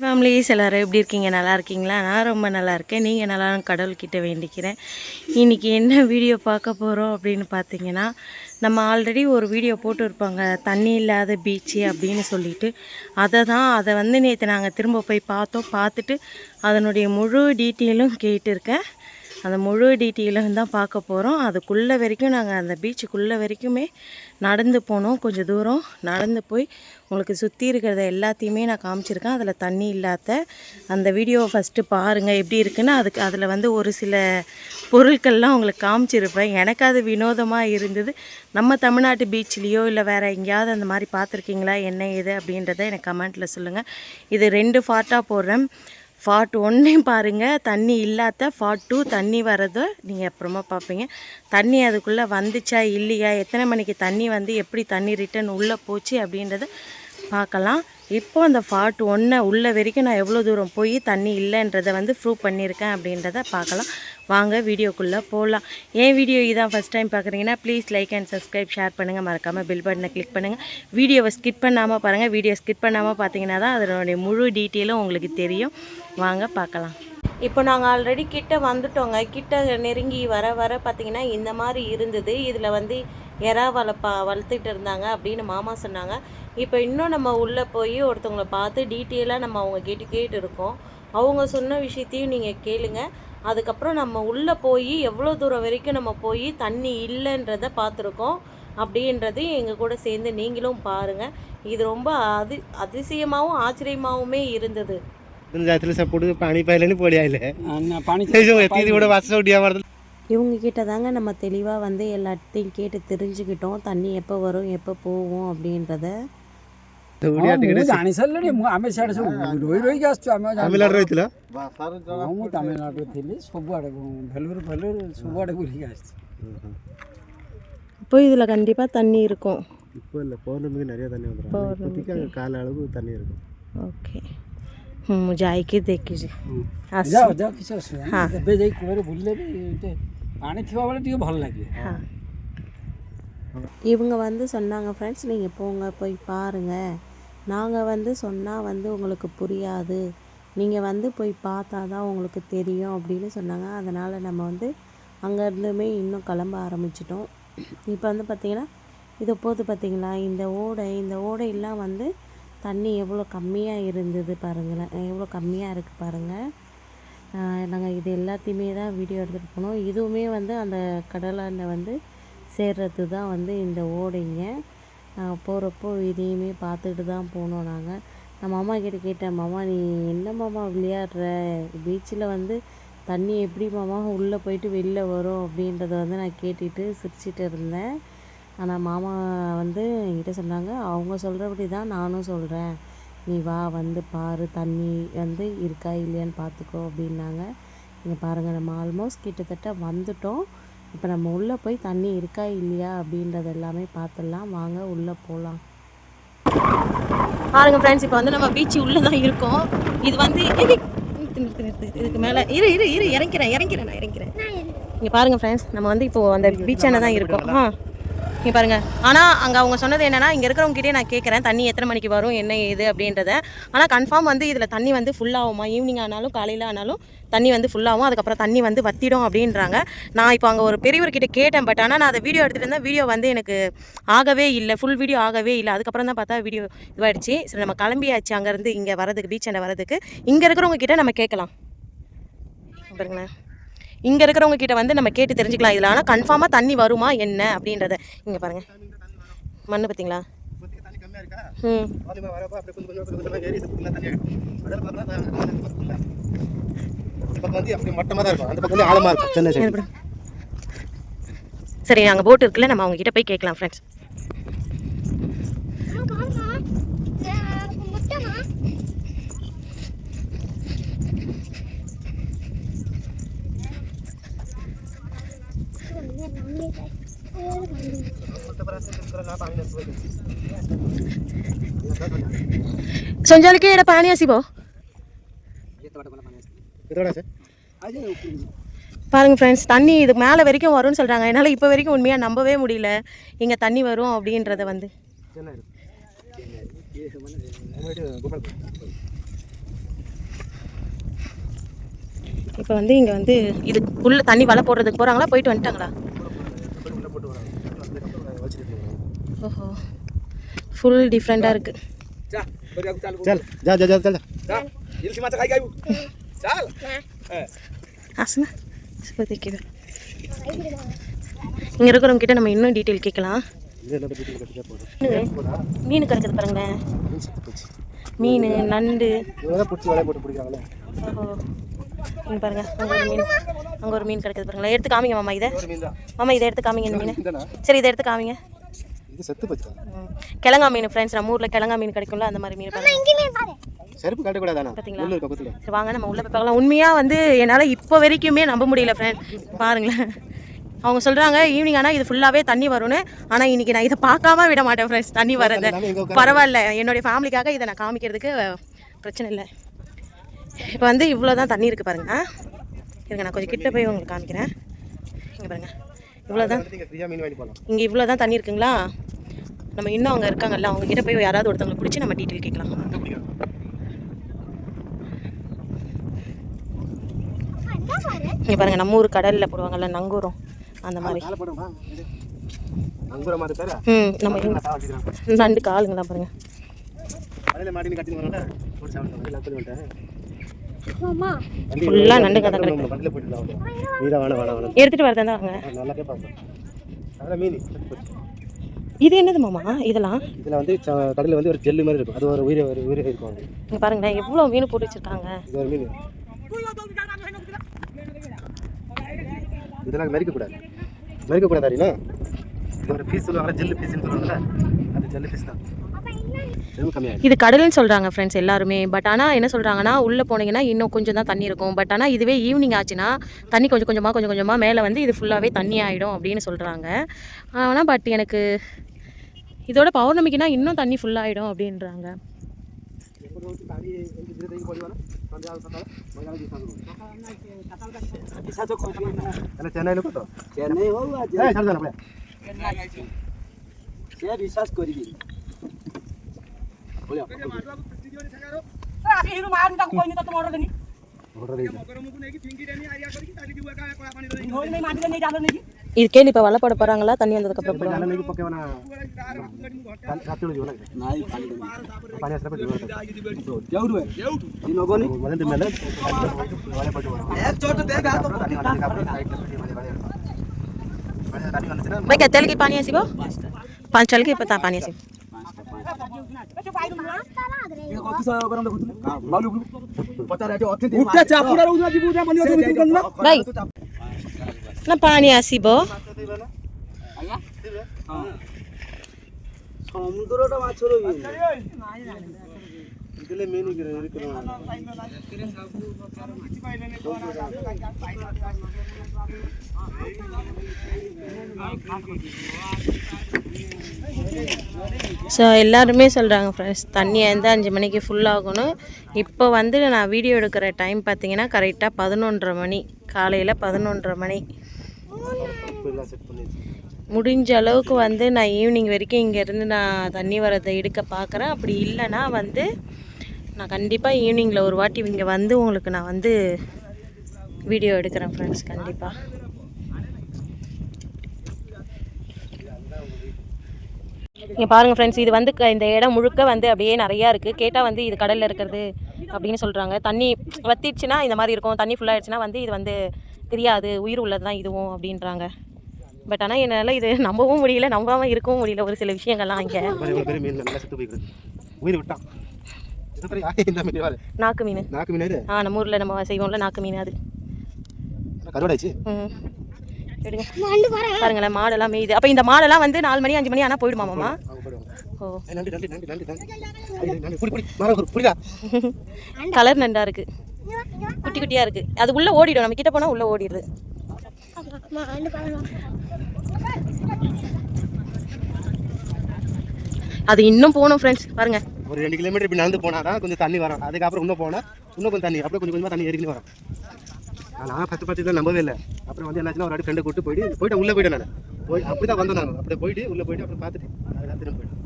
Families எல்லோரும் எப்படி இருக்கீங்க? நல்லா இருக்கீங்களா? நான் ரொம்ப நல்லா இருக்கேன். நீங்கள் நல்லா கடவுள்கிட்ட வேண்டிக்கிறேன். இன்றைக்கி என்ன வீடியோ பார்க்க போகிறோம் அப்படின்னு பார்த்தீங்கன்னா நம்ம ஆல்ரெடி ஒரு வீடியோ போட்டு இருப்பாங்க தண்ணி இல்லாத பீச்சு அப்படின்னு சொல்லிட்டு. அதை தான் அதை வந்து நேற்று நாங்கள் திரும்ப போய் பார்த்தோம். பார்த்துட்டு அதனுடைய முழு டீட்டெயிலும் கேட்டிருக்கேன். அந்த முழு டீட்டெயிலும் தான் பார்க்க போகிறோம் அதுக்குள்ளே வரைக்கும் நாங்கள் அந்த பீச்சுக்குள்ளே வரைக்குமே நடந்து போனோம். கொஞ்சம் தூரம் நடந்து போய் உங்களுக்கு சுற்றி இருக்கிறத எல்லாத்தையுமே நான் காமிச்சிருக்கேன். அதில் தண்ணி இல்லாத அந்த வீடியோவை ஃபஸ்ட்டு பாருங்கள் எப்படி இருக்குன்னு அதுக்கு அதில் வந்து ஒரு சில பொருட்கள்லாம் உங்களுக்கு காமிச்சிருப்பேன். எனக்கு அது வினோதமாக இருந்தது. நம்ம தமிழ்நாட்டு பீச்லேயோ இல்லை வேறு எங்கேயாவது அந்த மாதிரி பார்த்துருக்கீங்களா? என்ன ஏது அப்படின்றத எனக்கு கமெண்ட்டில் சொல்லுங்கள் இது ரெண்டு ஃபார்ட்டாக போடுறேன். ஃபார்ட் ஒன்றையும் பாருங்கள் தண்ணி இல்லாத ஃபார்ட் டூ தண்ணி வர்றதை நீங்கள் அப்புறமா பார்ப்பீங்க. தண்ணி அதுக்குள்ளே வந்துச்சா இல்லையா? எத்தனை மணிக்கு தண்ணி வந்து எப்படி தண்ணி ரிட்டர்ன் உள்ளே போச்சு அப்படின்றத பார்க்கலாம். இப்போ அந்த ஃபார்ட் ஒன்றை உள்ள வரைக்கும் நான் எவ்வளோ தூரம் போய் தண்ணி இல்லைன்றதை வந்து ப்ரூவ் பண்ணியிருக்கேன் அப்படின்றத பார்க்கலாம். வாங்க வீடியோக்குள்ளே போகலாம் ஏன் வீடியோ இதான் ஃபஸ்ட் டைம் பார்க்குறீங்கன்னா please like and subscribe share பண்ணுங்கள் மறக்காமல் பில் பட்டனை கிளிக் பண்ணுங்கள் வீடியோவை ஸ்கிப் பண்ணாமல் பாருங்கள் வீடியோ ஸ்கிப் பண்ணாமல் பார்த்தீங்கன்னா தான் அதனுடைய முழு டீட்டெயிலும் உங்களுக்கு தெரியும். வாங்க பார்க்கலாம். இப்போ நாங்கள் ஆல்ரெடி கிட்ட வந்துட்டோங்க. கிட்ட நெருங்கி வர வர பார்த்திங்கன்னா இந்த மாதிரி இருந்தது. இதில் வந்து எறா வளர்ப்பா வளர்த்துட்டு இருந்தாங்க அப்படின்னு மாமா சொன்னாங்க. இப்போ இன்னும் நம்ம உள்ளே போய் ஒருத்தவங்களை பார்த்து டீட்டெயிலாக நம்ம அவங்க கேட்டு கேட்டு இருக்கோம் அவங்க சொன்ன விஷயத்தையும் நீங்கள் கேளுங்க. அதுக்கப்புறம் நம்ம உள்ளே போய் எவ்வளோ தூரம் வரைக்கும் நம்ம போய் தண்ணி இல்லைன்றத பார்த்துருக்கோம். அப்படின்றது எங்கள் கூட சேர்ந்து நீங்களும் பாருங்கள். இது ரொம்ப அதி அதிசயமாகவும் ஆச்சரியமாகவுமே இருந்தது. பஞ்சாயத்தில் சப்போர்ட்டு இவங்கக்கிட்ட தாங்க நம்ம தெளிவாக வந்து எல்லாத்தையும் கேட்டு தெரிஞ்சுக்கிட்டோம். தண்ணி எப்போ வரும் எப்போ போகும் அப்படின்றத. ଦୌଡ଼ିଆ ଟିକେ ଜାଣି ସାରିଲିଣି ମୁଁ ଆମେ ସିଆଡ଼େ ସବୁ ରହି ରହିକି ଆସିଛୁ ଆମେ ତାମିଲନାଡ଼ୁ ରହିଥିଲ ହଁ ମୁଁ ତାମିଲନାଡ଼ୁରେ ଥିଲି ସବୁଆଡ଼େ ଭେଲୁରୁ ଭେଲୁରୁ ସବୁଆଡ଼େ ବୁଲିକି ଆସିଛି இப்போ இதில் கண்டிப்பாக தண்ணி இருக்கும் இப்போ இல்லை பௌர்ணமிக்கு நிறைய தண்ணி வந்துடும் இப்போதைக்கு அங்கே கால அளவுக்கு தண்ணி இருக்கும் ஓகே ମୁଁ ଯାଇକି ଦେଖିଛି ଯାଅ ଯାଅ କିଛି ଅସୁବିଧା ଏବେ ଯାଇ କୂଳରେ ବୁଲିଲେ ବି ପାଣି ଥିବାବେଳେ ଟିକେ ଭଲ ଲାଗିବ ହଁ இவங்க வந்து சொன்னாங்க ஃப்ரெண்ட்ஸ் நீங்கள் போங்க போய் பாருங்கள் நாங்கள் வந்து சொன்னால் வந்து உங்களுக்கு புரியாது. நீங்கள் வந்து போய் பார்த்தா தான் உங்களுக்கு தெரியும் அப்படின்னு சொன்னாங்க. அதனால் நம்ம வந்து அங்கேருந்துமே இன்னும் கிளம்ப ஆரம்பிச்சிட்டோம். இப்போ வந்து பார்த்திங்கன்னா இதை போது பார்த்திங்களா இந்த ஓடை இந்த ஓடையெல்லாம் வந்து தண்ணி எவ்வளோ கம்மியாக இருந்தது பாருங்களேன். எவ்வளோ கம்மியாக இருக்குது பாருங்கள் நாங்கள் இது எல்லாத்தையுமே தான் வீடியோ எடுத்துகிட்டு போனோம். இதுவுமே வந்து அந்த கடலாண்ட வந்து சேர்றது தான் வந்து இந்த ஓடைங்க. போகிறப்போ இதையுமே பார்த்துட்டு தான் போனோம் நாங்கள் நான் மாமா கிட்ட கேட்டேன் மாமா நீ என்ன மாமா விளையாடுற? பீச்சில் வந்து தண்ணி எப்படி மாமா உள்ளே போயிட்டு வெளில வரும்? அப்படின்றத வந்து நான் கேட்டுட்டு சிரிச்சிட்டு இருந்தேன். ஆனால் மாமா வந்து என்கிட்ட சொன்னாங்க அவங்க சொல்கிறபடி தான் நானும் சொல்கிறேன் நீ வா வந்து பாரு தண்ணி வந்து இருக்கா இல்லையான்னு பார்த்துக்கோ அப்படின்னாங்க. இங்கே பாருங்கள் நம்ம ஆல்மோஸ்ட் கிட்டத்தட்ட வந்துட்டோம். இப்போ நம்ம உள்ளே போய் தண்ணி இருக்கா இல்லையா அப்படின்றது எல்லாமே பார்த்துடலாம். வாங்க உள்ளே போகலாம். பாருங்க ஃப்ரெண்ட்ஸ் இப்போ வந்து நம்ம பீச் உள்ளே தான் இருக்கோம். இது வந்து நிறுத்து, நிறுத்து, நிறுத்து. இதுக்கு மேலே இரு இரு இரு இறங்கிறேன் இறங்கிறேன் நான் இறங்கிறேன். இங்கே பாருங்க ஃப்ரெண்ட்ஸ் நம்ம வந்து இப்போ அந்த பீச்சான தான் இருக்கோம். ஆ. நீ பாருங்க. ஆனால் அங்கே அவங்க சொன்னது என்னன்னா இங்கே இருக்கிறவங்க நான் கேட்குறேன் தண்ணி எத்தனை மணிக்கு வரும்? என்ன ஏது? அப்படின்றத. ஆனால் கன்ஃபார்ம் வந்து இதில் தண்ணி வந்து ஃபுல்லாகுமா ஈவினிங் ஆனாலும் காலையில் ஆனாலும் தண்ணி வந்து ஃபுல்லாகும் அதுக்கப்புறம் தண்ணி வந்து வத்திடும் அப்படின்றாங்க. நான் இப்போ அங்கே ஒரு பெரியவர்கிட்ட கேட்டேன். பட் ஆனால் நான் அதை வீடியோ எடுத்துகிட்டு இருந்தேன். வீடியோ வந்து எனக்கு ஆகவே இல்லை. ஃபுல் வீடியோ ஆகவே இல்லை. அதுக்கப்புறம் தான் பார்த்தா வீடியோ இதுவாகிடுச்சு சரி நம்ம கிளம்பியாச்சு அங்கேருந்து. இங்கே வரதுக்கு பீச் அண்டை வரதுக்கு இங்கே இருக்கிறவங்க கிட்டே நம்ம கேட்கலாம். பாருங்களேன். இங்கே இருக்கிறவங்க கிட்ட வந்து நம்ம கேட்டு தெரிஞ்சுக்கலாம். இதில் ஆனால் கன்ஃபார்மாக தண்ணி வருமா என்ன அப்படின்றத. இங்கே பாருங்கள் மண் பார்த்தீங்களா ம். சரி அங்கே போட்டு இருக்குல்ல நம்ம அவங்க கிட்ட போய் கேட்கலாம் ஃப்ரெண்ட்ஸ் ସଞ୍ଜଲକି ଏଇଟା ପାଣି ଆସିବ பாருங்க ஃப்ரெண்ட்ஸ் தண்ணி இது மேலே வரைக்கும் வரும்னு சொல்கிறாங்க என்னால் இப்போ வரைக்கும் உண்மையாக நம்பவே முடியல. இங்கே தண்ணி வரும் அப்படின்றத வந்து. இப்போ வந்து இங்கே வந்து இதுக்குள்ளே தண்ணி வலை போடுறதுக்கு போகிறாங்களா போயிட்டு வந்துட்டாங்களா? ஓஹோ ஃபுல் டிஃப்ரெண்ட்டாக இருக்குது चल जा जा जा चल ஆசனா இப்போதைக்கு இங்கே இருக்கிறவங்க கிட்ட நம்ம இன்னும் டீட்டெயில் கேட்கலாம் இது என்ன பத்தி கட்டிட்டா போதும் மீன் கிடக்குது பாருங்களேன் மீன் செத்து போச்சு மீன் நண்டு இவங்க தான் பிடிச்சி வலைய போட்டு பிடிக்கிறாங்களே ஓஹோ இங்கே பாருங்க அங்கே ஒரு மீன் அங்கே ஒரு மீன் கிடக்குது பாருங்களேன் எடுத்து காமிங்க மாமா இதை ஒரு மீன் தான் மாமா இதை எடுத்து காமிங்க இந்த மீன் இதானா சரி இதை எடுத்து காமிங்க இது செத்து போச்சு. கிழங்கா மீன் ஃப்ரெண்ட்ஸ் நம்ம ஊரில் கிழங்கா மீன் கிடைக்கும்ல அந்த மாதிரி மீன் பாருங்க. செருப்பு காட்டக்கூடாதானா பாத்தீங்களா? உள்ள இருக்க பக்கத்துல. சரி வாங்க நம்ம உள்ள போய் பார்க்கலாம். உண்மையாக வந்து என்னால் இப்போ வரைக்குமே நம்ப முடியல ஃப்ரெண்ட் பாருங்களேன். அவங்க சொல்கிறாங்க ஈவினிங் ஆனால் இது ஃபுல்லாகவே தண்ணி வரும்னு. ஆனால் இன்னைக்கு நான் இதை பார்க்காம விட மாட்டேன் ஃப்ரெண்ட்ஸ் தண்ணி வரதை. பரவாயில்ல. என்னுடைய ஃபேமிலிக்காக இதை நான் காமிக்கிறதுக்கு பிரச்சனை இல்லை. இப்போ வந்து இவ்வளோ தான் தண்ணி இருக்குது பாருங்க இருங்க நான் கொஞ்சம் கிட்ட போய் உங்களுக்கு காமிக்கிறேன். இங்கே பாருங்க. இவ்வளோ தான் நீங்க ஃப்ரீயா மீன் வாங்கி போலாம். இங்கே இவ்வளோ தான் தண்ணி இருக்குங்களா? நம்ம இன்னும் அவங்க இருக்காங்கல்ல அவங்க கிட்ட போய் யாராவது ஒருத்தவங்களை பிடிச்சி நம்ம டீட்டெயில் கேட்கலாம். இங்கே பாருங்க நம்ம ஊர் கடலில் போடுவாங்கல்ல நங்கூரம். அந்த மாதிரி. ம் நம்ம நண்டு காலுங்களா பாருங்க. ஃபுல்லாக நண்டு கதை கிடக்கு. எடுத்துகிட்டு வரதா வாங்க. இது என்னது மாமா? இதெல்லாம்? இதில் வந்து ச- கடல்ல வந்து ஒரு ஜெல்லு மாதிரி இருக்கும். அது ஒரு உயிரை ஒரு உயிரை இருக்கும் இங்கே பாருங்களேன் எவ்வளோ மீன் போட்டு வச்சிருக்காங்க. இது ஒரு மீன். இதெல்லாம் மெரிக்கக்கூடாது மெரிக்கக்கூடாது அறினா இது ஒரு பீஸ் சொல்லுவாங்கல்ல ஜெல்லு பீஸ்னு சொல்லுவாங்கல்ல அது ஜெல்லு பீஸ் தான். இது கடல்னு சொல்கிறாங்க ஃப்ரெண்ட்ஸ் எல்லாருமே. பட் ஆனால் என்ன சொல்கிறாங்கன்னா உள்ளே போனீங்கன்னா இன்னும் கொஞ்சம் தான் தண்ணி இருக்கும். பட் ஆனால் இதுவே ஈவினிங் ஆச்சுன்னா தண்ணி கொஞ்சம் கொஞ்சமாக கொஞ்சம் கொஞ்சமாக மேலே வந்து இது ஃபுல்லாகவே தண்ணி ஆகிடும் அப்படின்னு சொல்கிறாங்க ஆனால் பட் எனக்கு இதோட பௌர்ணமிக்குனா இன்னும் தண்ணி ஃபுல்லாகிடும் அப்படின்றாங்க. চেন্নাই হোক চেন্নাই বিশ্বাস Irke ini pawala pada parang lah tani yang tetap berpulang. Baik, cek lagi panjang sih, Bu. Pancel lagi petang panjang sih. ଭାଇ ନା ପାଣି ଆସିବ ସମୁଦ୍ରଟା ମାଛ ରହିବ இதுல மீன் ஸோ எல்லாருமே சொல்கிறாங்க ஃப்ரெண்ட்ஸ் தண்ணியை வந்து அஞ்சு மணிக்கு ஃபுல் ஆகணும். இப்போ வந்து நான் வீடியோ எடுக்கிற டைம் பார்த்தீங்கன்னா கரெக்டாக பதினொன்றரை மணி. காலையில் பதினொன்றரை மணி. முடிஞ்ச அளவுக்கு வந்து நான் ஈவினிங் வரைக்கும் இங்கேருந்து நான் தண்ணி வரதை எடுக்க பார்க்குறேன். அப்படி இல்லைன்னா வந்து நான் கண்டிப்பாக ஈவினிங்கில் ஒரு வாட்டி இங்கே வந்து உங்களுக்கு நான் வந்து வீடியோ எடுக்கிறேன் ஃப்ரெண்ட்ஸ் கண்டிப்பாக இங்கே பாருங்கள் ஃப்ரெண்ட்ஸ் இது வந்து க- இந்த இடம் முழுக்க வந்து அப்படியே நிறையா இருக்குது கேட்டால் வந்து இது கடலில் இருக்கிறது அப்படின்னு சொல்கிறாங்க தண்ணி வத்திடுச்சுன்னா இந்த மாதிரி இருக்கும். தண்ணி ஃபுல்லாகிடுச்சுன்னா வந்து இது வந்து தெரியாது. உயிர் உள்ளது தான் இதுவும் அப்படின்றாங்க. பட் ஆனால் என்னால் இது நம்பவும் முடியல நம்பாமல் இருக்கவும் முடியல ஒரு சில விஷயங்கள்லாம் இங்கே. நாக்கு மீன். நாக்கு மீன் ஆ நம்ம ஊரில் நம்ம செய்வோம்ல நாக்கு மீன் அது. கருவாடாச்சு. ம். எடுங்க. பாருங்களேன் மாடெல்லாம் மேயுது அப்போ இந்த மாடெல்லாம் வந்து நாலு மணி அஞ்சு மணி ஆனால் போயிடுமா மாமா கலர் நண்டா இருக்கு. குட்டி குட்டியா இருக்கு. அது உள்ள ஓடிடும். நம்ம கிட்ட போனா உள்ள ஓடிடுது. அது இன்னும் போகணும் ஃப்ரெண்ட்ஸ் பாருங்க. ஒரு ரெண்டு கிலோமீட்டர் இப்படி நடந்து போனா தான் கொஞ்சம் தண்ணி வரும். அதுக்கப்புறம் இன்னும் போனால் இன்னும் கொஞ்சம் தண்ணி அப்படியே கொஞ்சம் கொஞ்சமாக தண்ணி ஏறிக்கிட்டு வரும். நான் ஃபஸ்ட்டு ஃபஸ்ட்டு தான் நம்பவே இல்லை. அப்புறம் வந்து என்னாச்சுன்னா ஒரு வாட்டி ஃப்ரெண்டை கூட்டு போயிட்டு போயிட்டு உள்ளே போயிட்டேன் நான். போய் அப்படி தான் வந்தேன் நான் அப்படியே போயிட்டு உள்ளே போயிட்டு அப்புறம் பார்த்துட்டு அதுதான் திரும்ப போயிட்டேன்.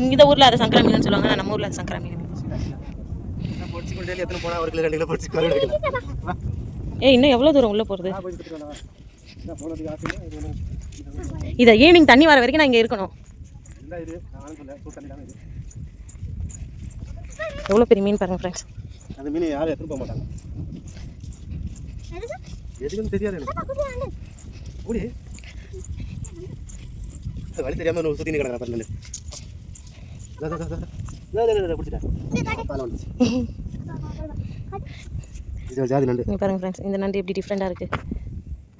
இந்த ஊரில் அதை சங்கரா மீன் சொல்லுவாங்க நம்ம ஊரில் அது சங்கரா மீன் பொடிச்சு கொண்டு டெய்லி எத்தனை போனா ஒரு கிலோ ரெண்டு கிலோ பொடிச்சு கொண்டு எடுக்கலாம். வா ஏய் இன்னும் எவ்வளோ தூரம் உள்ளே போகிறது இது ஈவினிங் தண்ணி வர வரைக்கும் நான் இங்கே இருக்கணும். எவ்வளோ பெரிய மீன் பாருங்க ஃப்ரெண்ட்ஸ் அந்த மீன் யாரும் எடுத்துட்டு போக மாட்டாங்க. எதுக்குன்னு தெரியாது எனக்கு. அது வழி தெரியாம ஒரு சுத்தி கிடக்குற பாரு. நண்டு பிடிச்சிட்டேன் இது ஜாதி நண்டு. இங்கே பாருங்க ஃப்ரெண்ட்ஸ் இந்த நண்டு எப்படி டிஃப்ரெண்ட்டாக இருக்குது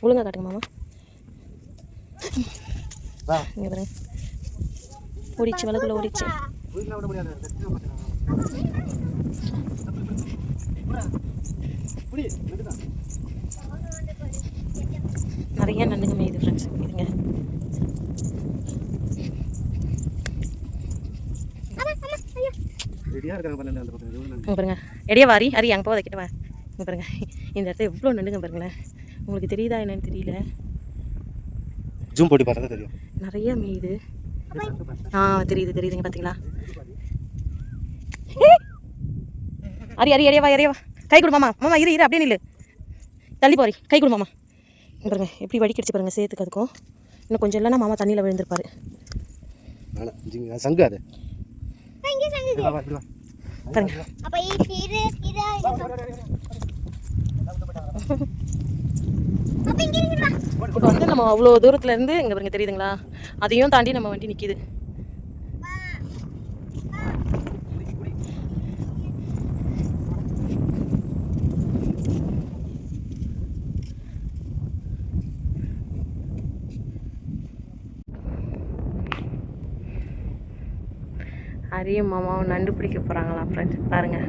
ஒழுங்கா காட்டுங்க மாமா. இங்கே பாருங்க. ஓடிச்சு வலக்குள்ள ஓடிச்சு நிறைய நண்டுங்க மேயுது ஃப்ரெண்ட்ஸ் ரெடியாக இருக்காங்க இங்கே பாருங்க. எடையா வாரி அரி அங்கே போதை கிட்ட வா. இங்கே பாருங்க. இந்த இடத்துல எவ்வளோ நண்டுங்க பாருங்களேன். உங்களுக்கு தெரியுதா என்னன்னு தெரியல. ஜூம் போட்டு பார்த்தா தான் தெரியும். நிறைய மேயுது ஆ தெரியுது தெரியுதுங்க பார்த்தீங்களா அரி அரி அரியா வா அரியா வா. கை கொடு மாமா. மாமா இரு இரு அப்படியே நில்லு. தள்ளி போறி கை கொடு மாமா. இங்க பாருங்க எப்படி வடிக்கடிச்சு பாருங்க சேர்த்துக்கு அதுக்கும். இன்னும் கொஞ்சம் இல்லைன்னா மாமா தண்ணியில் விழுந்திருப்பாரு. சங்கு அது. பாருங்க அப்ப இது இது அப்ப இங்க இருக்குடா இப்போ வந்து நம்ம அவ்வளோ தூரத்துல இருந்து இங்கே பாருங்க தெரியுதுங்களா? அதையும் தாண்டி நம்ம வண்டி நிற்கிது அரிய மாமாவும் நண்டு பிடிக்க போகிறாங்களா ஃப்ரெண்ட்ஸ் பாருங்கள்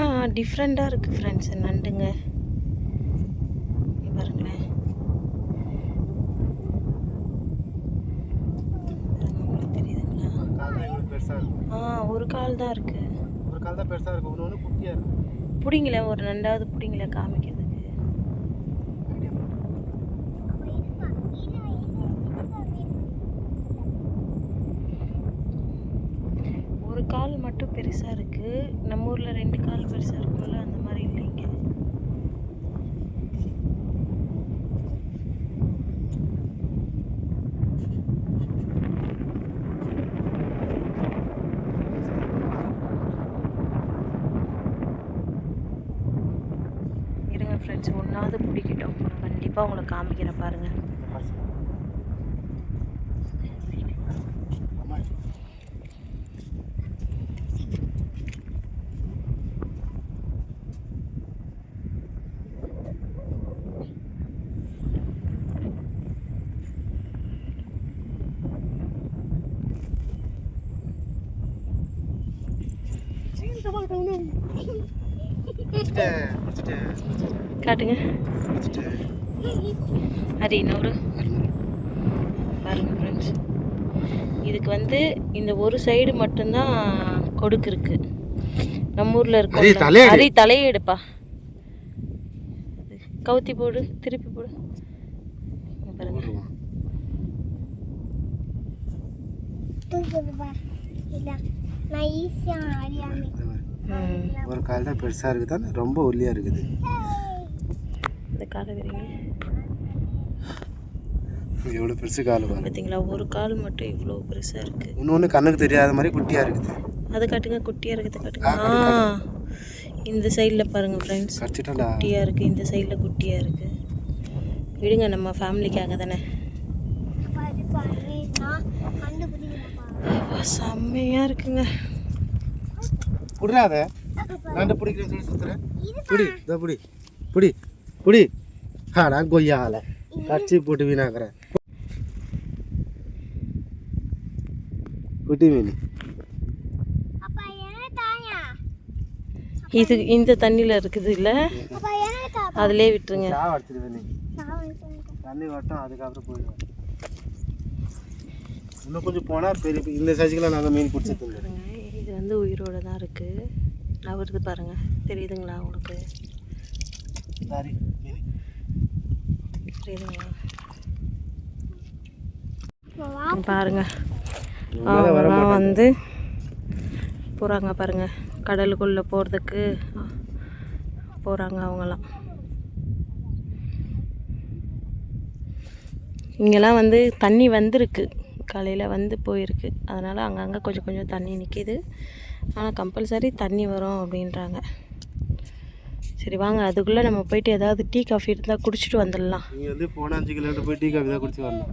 ஆனால் டிஃப்ரெண்ட்டாக இருக்குது ஃப்ரெண்ட்ஸ் நண்டுங்க. பாருங்களேன். தெரியுதுங்களா? ஆ ஒரு கால் தான் இருக்குது ஒரு கால் தான் பெருசா இருக்கும் ஒன்று ஒன்று குட்டியா இருக்கும் பிடிங்கள ஒரு ரெண்டாவது பிடிங்கள காமிக்கிறதுக்கு ஐடியா ஒரு கால் மட்டும் பெருசாக இருக்குது நம்ம ஊரில் ரெண்டு கால் பெருசாக இருக்கும்ல அந்த மாதிரி இல்லைங்க இருங்க ஃப்ரெண்ட்ஸ் ஒன்றாவது பிடிக்கிட்டோம் நான் கண்டிப்பாக உங்களை காமிக்கிறேன் பாருங்கள் பிடிச்சிட்டேன் பிடிச்சிட்டேன் காட்டுங்க. அது இன்னொரு பாருங்க ஃப்ரெண்ட்ஸ் இதுக்கு வந்து இந்த ஒரு சைடு மட்டும்தான் கொடுக்கு இருக்கு. நம்ம ஊர்ல இருக்கும். அரி தலையை எடுப்பா கவுத்தி போடு திருப்பி போடு. பாருங்க. ஒரு கால் தான் பெருசா இருக்குது ரொம்ப ஒல்லியா இருக்குது. காலை விரிங்க எவ்வளோ பெருசு கால் பார்த்தீங்களா ஒரு கால் மட்டும் இவ்வளோ பெருசா இருக்கு. இன்னொன்று கண்ணுக்கு தெரியாத மாதிரி குட்டியா இருக்குது. அதை காட்டுங்க குட்டியா இருக்குது காட்டுங்க. ஆ இந்த சைடில் பாருங்க ஃப்ரெண்ட்ஸ் குட்டியாக இருக்குது இந்த சைடில் குட்டியாக இருக்குது விடுங்க நம்ம ஃபேமிலிக்காக தானே. அப்பா இது பாரு நான் கண்டுபிடிக்கிறப்பா அப்பா, செம்மையா இருக்குங்க. விடுறாத நான் பிடிக்கிறேன் சொல்லி சுத்துறேன். புடி இதோ புடி. புடி. புடி ஆ நான் கொய்யால கடிச்சு போட்டு வீணாக்குறேன். குட்டி மீன். இது இந்த தண்ணியில் இருக்குது இல்லை? அதிலே விட்டுருங்க. சாவ அடிச்சிருவேன் நீ. தண்ணி வரட்டும் அதுக்கப்புறம் போயிடுவோம் இன்னும் கொஞ்சம் போனால் பெரிய இந்த சைஸுக்கெல்லாம் நாங்கள் மீன் பாருங்க இது வந்து உயிரோட தான் இருக்குது நவருது பாருங்க. தெரியுதுங்களா உங்களுக்கு? தெரியுதுங்களா வா பாருங்க அவங்களாம் வந்து போகிறாங்க பாருங்க கடலுக்குள்ளே போகிறதுக்கு போகிறாங்க அவங்களாம் இங்கெல்லாம் வந்து தண்ணி வந்திருக்கு காலையில் வந்து போயிருக்கு அதனால் அங்கங்கே கொஞ்சம் கொஞ்சம் தண்ணி நிற்கிது ஆனால் கம்பல்சரி தண்ணி வரும் அப்படின்றாங்க சரி வாங்க அதுக்குள்ளே நம்ம போயிட்டு ஏதாவது டீ காஃபி இருந்தால் குடிச்சிட்டு வந்துடலாம். நீங்கள் வந்து போன அஞ்சு கிலோமீட்டர் போய் டீ காஃபி தான் குடிச்சு வரணும்.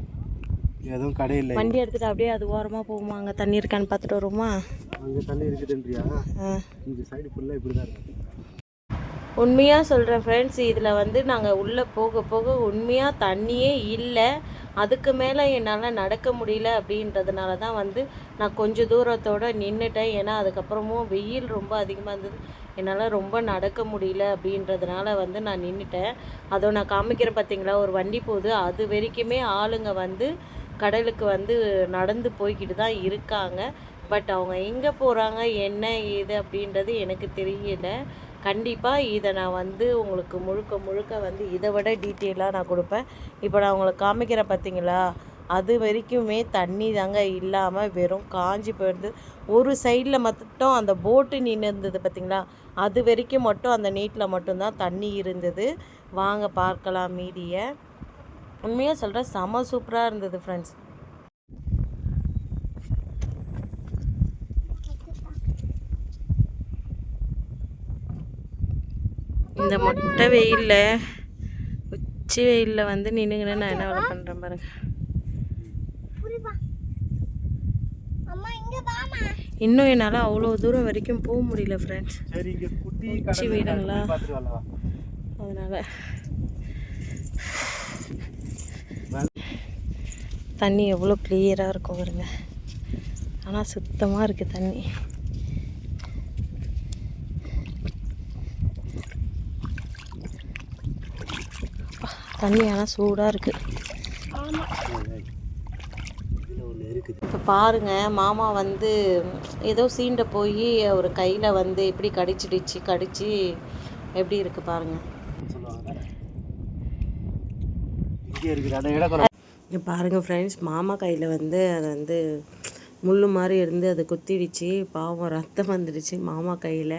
எதுவும் கடை இல்லை வண்டி எடுத்துகிட்டு அப்படியே அது ஓரமாக போகுமா? அங்கே தண்ணி இருக்கான்னு பார்த்துட்டு வருமா அங்கே தண்ணி இருக்குதுன்றியா? இந்த சைடு ஃபுல்லாக இப்படி தான் இருக்கும் உண்மையாக சொல்கிறேன் ஃப்ரெண்ட்ஸ் இதில் வந்து நாங்கள் உள்ளே போக போக உண்மையாக தண்ணியே இல்லை. அதுக்கு மேலே என்னால் நடக்க முடியல அப்படின்றதுனால தான் வந்து நான் கொஞ்சம் தூரத்தோடு நின்றுட்டேன் ஏன்னா அதுக்கப்புறமும் வெயில் ரொம்ப அதிகமாக இருந்தது. என்னால் ரொம்ப நடக்க முடியல அப்படின்றதுனால வந்து நான் நின்றுட்டேன் அதோ நான் காமிக்கிறேன் பார்த்தீங்களா ஒரு வண்டி போகுது. அது வரைக்குமே ஆளுங்க வந்து கடலுக்கு வந்து நடந்து போய்கிட்டு தான் இருக்காங்க. பட் அவங்க எங்கே போகிறாங்க என்ன ஏது? அப்படின்றது எனக்கு தெரியல. கண்டிப்பாக இதை நான் வந்து உங்களுக்கு முழுக்க முழுக்க வந்து இதை விட டீட்டெயிலாக நான் கொடுப்பேன். இப்போ நான் உங்களுக்கு காமிக்கிறேன் பார்த்தீங்களா அது வரைக்குமே தண்ணி தாங்க இல்லாமல் வெறும் காஞ்சி போயிடுது ஒரு சைடில் மட்டும் அந்த போட்டு நின்று இருந்தது பார்த்தீங்களா அது வரைக்கும் மட்டும் அந்த நீட்டில் மட்டும்தான் தண்ணி இருந்தது. வாங்க பார்க்கலாம் மீதியை. உண்மையாக சொல்கிறேன் செம சூப்பராக இருந்தது ஃப்ரெண்ட்ஸ் இந்த மொட்டை வெயிலில் உச்சி வெயிலில் வந்து நின்றுங்கன்னு நான் என்ன வேலை பண்ணுறேன் பாருங்க. இன்னும் என்னால் அவ்வளோ தூரம் வரைக்கும் போக முடியல ஃப்ரெண்ட்ஸ் உச்சி வெயிலுங்களா அதனால். தண்ணி எவ்வளோ கிளியராக இருக்கும் பாருங்க. ஆனால் சுத்தமாக இருக்குது தண்ணி. அப்பா, தண்ணி ஆனால் சூடாக இருக்குது இப்போ பாருங்க மாமா வந்து ஏதோ சீண்ட போய் அவர் கையில் வந்து எப்படி கடிச்சிடுச்சு கடிச்சு எப்படி இருக்கு பாருங்க. சொல்லுவாங்க இங்கே இருக்குது அந்த இடம் இங்கே பாருங்கள் ஃப்ரெண்ட்ஸ் மாமா கையில் வந்து அது வந்து முள் மாதிரி இருந்து அது குத்திடுச்சு. பாவம் ரத்தம் வந்துடுச்சு மாமா கையில்.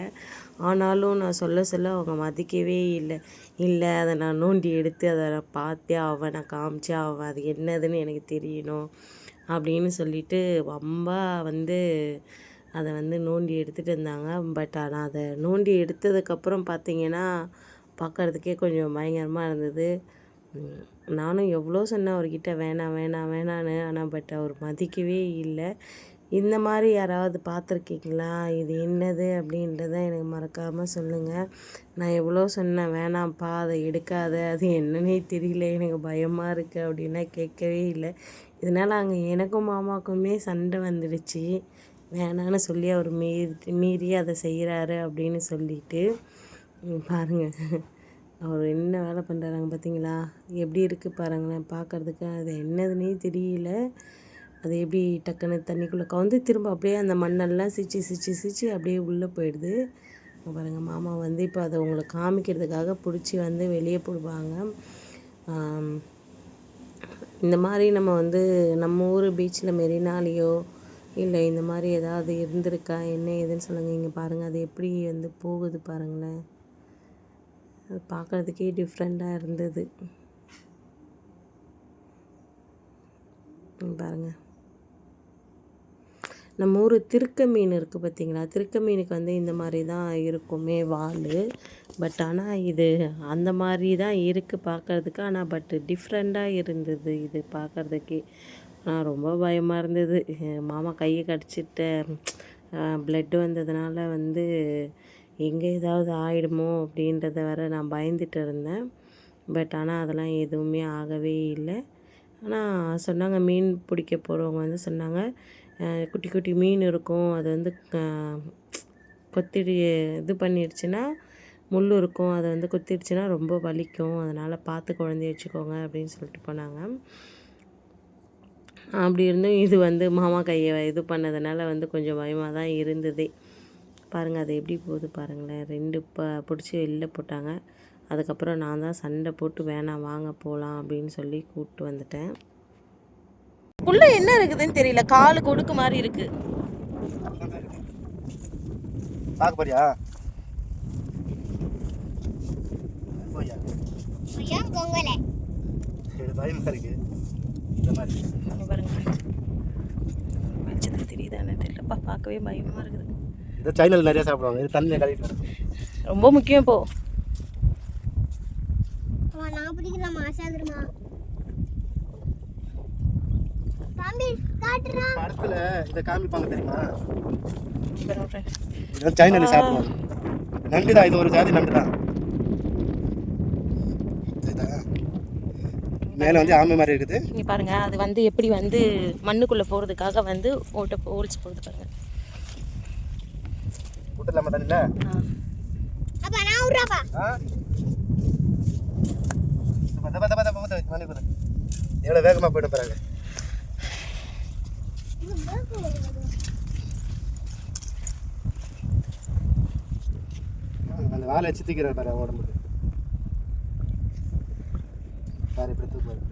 ஆனாலும் நான் சொல்ல சொல்ல அவங்க மதிக்கவே இல்லை. இல்லை அதை நான் நோண்டி எடுத்து அதை நான் பார்த்தே அவன் நான் காமிச்சே அவன் அது என்னதுன்னு எனக்கு தெரியணும் அப்படின்னு சொல்லிட்டு ரொம்ப வந்து அதை வந்து நோண்டி எடுத்துகிட்டு இருந்தாங்க. பட் ஆனால் அதை நோண்டி எடுத்ததுக்கப்புறம் பார்த்தீங்கன்னா பார்க்கறதுக்கே கொஞ்சம் பயங்கரமாக இருந்தது. நானும் எவ்வளோ சொன்னேன் அவர்கிட்ட வேணாம் வேணாம் வேணான்னு ஆனால் பட் அவர் மதிக்கவே இல்லை. இந்த மாதிரி யாராவது பார்த்துருக்கீங்களா? இது என்னது? அப்படின்றத எனக்கு மறக்காமல் சொல்லுங்கள் நான் எவ்வளோ சொன்னேன் வேணாம்ப்பா அதை எடுக்காத. அது என்னன்னே தெரியல. எனக்கு பயமாக இருக்குது அப்படின்னா கேட்கவே இல்லை. இதனால் அங்கே எனக்கும் மாமாக்குமே சண்டை வந்துடுச்சு. வேணான்னு சொல்லி அவர் மீறி மீறி அதை செய்கிறாரு அப்படின்னு சொல்லிட்டு பாருங்கள் அவர் என்ன வேலை பண்ணுறாங்க பார்த்தீங்களா எப்படி இருக்குது பாருங்களேன். பார்க்கறதுக்கு அது என்னதுன்னே தெரியல. அது எப்படி டக்குன்னு தண்ணிக்குள்ளே கவுந்து திரும்ப அப்படியே அந்த மண்ணெல்லாம் சிச்சு சிச்சு சிச்சு அப்படியே உள்ளே போயிடுது. பாருங்கள் மாமா வந்து இப்போ அதை உங்களை காமிக்கிறதுக்காக பிடிச்சி வந்து வெளியே போடுவாங்க. இந்த மாதிரி நம்ம வந்து நம்ம ஊர் பீச்சில் மெரினாலேயோ இல்லை இந்த மாதிரி ஏதாவது இருந்திருக்கா? என்ன ஏதுன்னு சொல்லுங்கள் இங்கே பாருங்கள் அது எப்படி வந்து போகுது பாருங்களேன். அது பார்க்குறதுக்கே டிஃப்ரெண்ட்டாக இருந்தது. பாருங்கள் நம்ம ஊர் திருக்க மீன் இருக்குது பார்த்தீங்களா திருக்க மீனுக்கு வந்து இந்த மாதிரி தான் இருக்குமே வால். பட் ஆனால் இது அந்த மாதிரி தான் இருக்குது பார்க்கறதுக்கு ஆனால் பட் டிஃப்ரெண்ட்டாக இருந்தது இது பார்க்கறதுக்கே ஆனால் ரொம்ப பயமாக இருந்தது. என் மாமா கையை கடிச்சிட்ட. ப்ளட் வந்ததுனால வந்து எங்கே ஏதாவது ஆகிடுமோ அப்படின்றத வர நான் பயந்துட்டு இருந்தேன். பட் ஆனால் அதெல்லாம் எதுவுமே ஆகவே இல்லை. ஆனால் சொன்னாங்க மீன் பிடிக்க போகிறவங்க வந்து சொன்னாங்க குட்டி குட்டி மீன் இருக்கும். அது வந்து கொத்திடி இது பண்ணிடுச்சுன்னா முள் இருக்கும். அதை வந்து கொத்திடுச்சுன்னா ரொம்ப வலிக்கும். அதனால் பார்த்து குழந்தைய வச்சுக்கோங்க அப்படின்னு சொல்லிட்டு போனாங்க. அப்படி இருந்தும் இது வந்து மாமா கையை இது பண்ணதுனால வந்து கொஞ்சம் பயமாக தான் இருந்தது. பாருங்கள் அது எப்படி போகுது பாருங்களேன். ரெண்டு ப பிடிச்சி வெளில போட்டாங்க. அதுக்கப்புறம் நான் தான் சண்டை போட்டு வேணாம் வாங்க போகலாம் அப்படின்னு சொல்லி கூப்பிட்டு வந்துட்டேன். உள்ள என்ன இருக்குதுன்னு தெரியல. காலு கொடுக்கு மாதிரி இருக்கு. பார்க்க போறியா பயமா இருக்கு. இந்த மாதிரி. பாருங்க. தெரியுதான்னு தெரியலப்பா பார்க்கவே பயமாக இருக்குது. இதை சைனால நிறைய சாப்பிடுவாங்க. இது தண்ணியை கழுவிட்டு. ரொம்ப முக்கியம் இப்போ. நான் பிடிக்கலாமா ஆசாதுருமா தம்பி படத்துல இதை காமிப்பாங்க தெரியுமா? பாருங்க. இது சைனால சாப்பிடுவாங்க நண்டு தான் இது ஒரு ஜாதி நண்டு தான்? மேலே வந்து ஆமை மாதிரி இருக்குது. இங்க பாருங்க அது வந்து எப்படி வந்து மண்ணுக்குள்ள போறதுக்காக வந்து ஓட்ட ஓல்ஸ் போகுது பாருங்க. விட்டுலாமா தண்ணியில். அப்பா நான் விட்றாப்பா எவ்வளோ வேகமாக போயிட்டு போகிறாங்க அந்த வாழை வச்சு தூக்கிறார் பாரு உடம்புக்கு. பாரு இப்படி தூக்குவாரு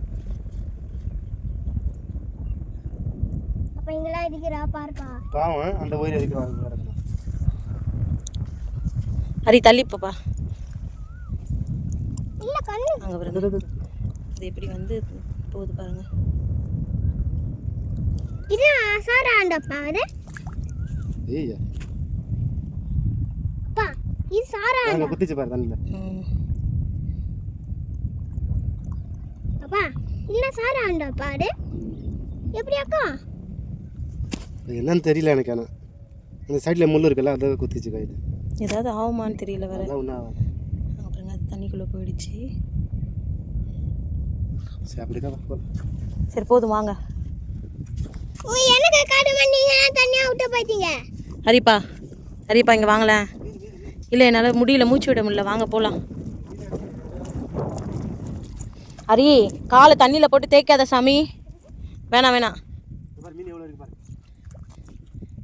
அப்ப இங்கெல்லாம் இருக்கிறா பாருப்பா பாவம் அந்த உயிர் வரணும் ஹரி தள்ளி போப்பா இல்ல கண்ணு. அங்க இது எப்படி வந்து போகுது பாருங்க. இது சாரா ஆண்டப்பா அது? ஏய்யா அப்பா இது சாரா அங்கே குத்திச்சு பாரு தண்ணியில். ம். அப்பா இல்ல சாரா ஆண்டப்பா அது? எப்படி அக்கா? என்னன்னு தெரியல எனக்கு ஆனால் அந்த சைடில் முள் இருக்குல்ல அதை குத்திச்சு கையில் ஏதாவது ஆகுமான்னு தெரியல வேற. ஒன்றும் ஆகாது. அங்க பாருங்க அது தண்ணிக்குள்ள போயிடுச்சு. சரி அப்படிக்கா போ. சரி போதும் வாங்க. எனக்கு காட்டுமா நீங்க விட்டு போயிட்டீங்க. ஹரிப்பா ஹரிப்பா இங்கே வாங்கலேன் இல்லை என்னால் முடியல மூச்சு விட முடியல. வாங்க போகலாம் ஹரி காலை தண்ணியில் போட்டு தேய்க்காத சாமி. வேணாம் வேணாம்.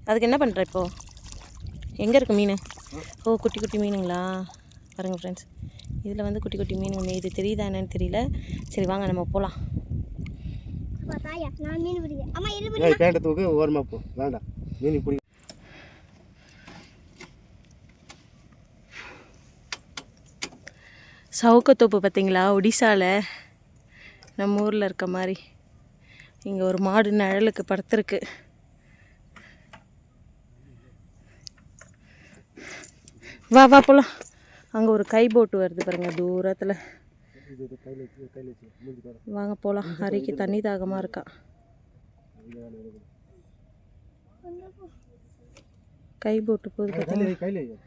அதுக்கு என்ன பண்ணுற இப்போ? எங்கே இருக்கு மீன்? ஓ குட்டி குட்டி மீனுங்களா? பாருங்கள் ஃப்ரெண்ட்ஸ் இதில் வந்து குட்டி குட்டி மீன் ஒன்று இது தெரியுதா என்னன்னு தெரியல. சரி வாங்க நம்ம போகலாம் அப்பா தாயா நான் மீன் பிடிக்கிறேன் அம்மா இரு ஏய் பேண்ட்டை தூக்கு ஓரமாக போ. வேண்டாம் மீன் இப்படி. சவுக்கத்தோப்பு பார்த்தீங்களா? ஒடிசாவில் நம்ம ஊரில் இருக்க மாதிரி. இங்கே ஒரு மாடு நிழலுக்கு படுத்துருக்கு. வா வா போகலாம் அங்கே ஒரு கை போட்டு வருது பாருங்கள் தூரத்தில். வாங்க போகலாம் ஹரிக்கு தண்ணி தாகமாக இருக்கா? கை போட்டு போகுது பார்த்தீங்களா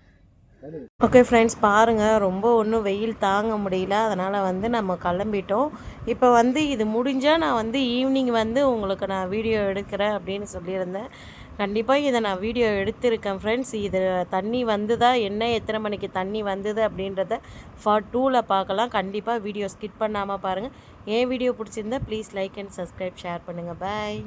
ஓகே ஃப்ரெண்ட்ஸ் பாருங்கள் ரொம்ப ஒன்றும் வெயில் தாங்க முடியல. அதனால் வந்து நம்ம கிளம்பிட்டோம். இப்போ வந்து இது முடிஞ்சால் நான் வந்து ஈவினிங் வந்து உங்களுக்கு நான் வீடியோ எடுக்கிறேன் அப்படின்னு சொல்லியிருந்தேன். கண்டிப்பாக இதை நான் வீடியோ எடுத்திருக்கேன் ஃப்ரெண்ட்ஸ் இது தண்ணி வந்ததா என்ன எத்தனை மணிக்கு தண்ணி வந்தது அப்படின்றத ஃபார் டூவில் பார்க்கலாம். கண்டிப்பாக வீடியோ ஸ்கிப் பண்ணாமல் பாருங்கள் என் வீடியோ பிடிச்சிருந்தா please like and subscribe share பண்ணுங்கள் பாய்